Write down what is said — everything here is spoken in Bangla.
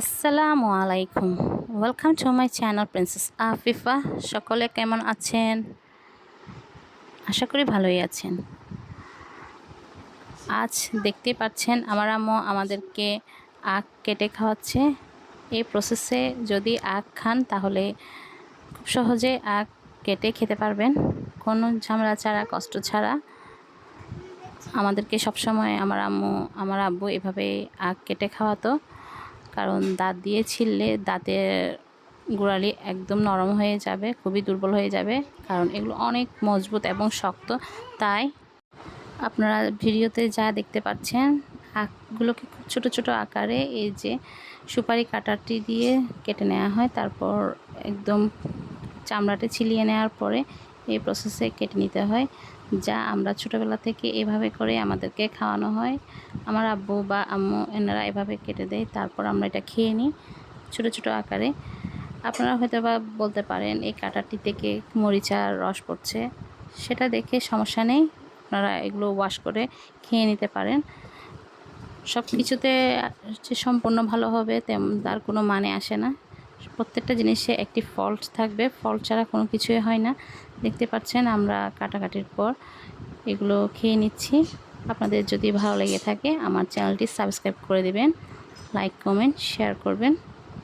আসসালামু আলাইকুম। Welcome to my channel princess Afifa সকলে কেমন আছেন? আশা করি ভালোই আছেন। আজ দেখতে পাচ্ছেন আমার আম্মু আমাদেরকে আখ কেটে খাওয়াচ্ছে। এই প্রসেসে যদি আখ খান, তাহলে খুব সহজে আখ কেটে খেতে পারবেন। কোনো ঝামেলা ছাড়া, কষ্ট ছাড়া। আমাদেরকে সবসময় আমার আম্মু, আমার আব্বু এভাবে আখ কেটে খাওয়াতো। কারণ দাঁত দিয়ে ছিললে দাঁতের গোড়ালি একদম নরম হয়ে যাবে, খুবই দুর্বল হয়ে যাবে। কারণ এগুলো অনেক মজবুত এবং শক্ত, তাই আপনারা ভিডিওতে যা দেখতে পাচ্ছেন আখগুলোকে খুব ছোটো ছোটো আকারে এই যে সুপারি কাটারটি দিয়ে কেটে নেওয়া হয়। তারপর একদম চামড়াটা ছিলিয়ে নেওয়ার পরে এই প্রসেসে কেটে নিতে হয়, যা আমরা ছোটোবেলা থেকে এভাবে করে আমাদেরকে খাওয়ানো হয়। আমার আব্বু বা আম্মু এনারা এভাবে কেটে দেয়, তারপর আমরা এটা খেয়ে নিই ছোটো ছোটো আকারে। আপনারা হয়তো বা বলতে পারেন, এই কাটারটি থেকে মরিচার রস পড়ছে। সেটা দেখে সমস্যা নেই, আপনারা এগুলো ওয়াশ করে খেয়ে নিতে পারেন। সব কিছুতে সম্পূর্ণ ভালো হবে, তেমন তার কোনো মানে আসে না। প্রত্যেকটা জিনিসে একটি ফল্ট থাকবে। ফল্ট ছাড়া কোনো কিছুই হয় না। দেখতে পাচ্ছেন আমরা কাটাকাটির পর এগুলো খেয়ে নিচ্ছি। আপনাদের যদি ভালো লেগে থাকে, আমার চ্যানেলটি সাবস্ক্রাইব করে দেবেন লাইক কমেন্ট শেয়ার করবেন।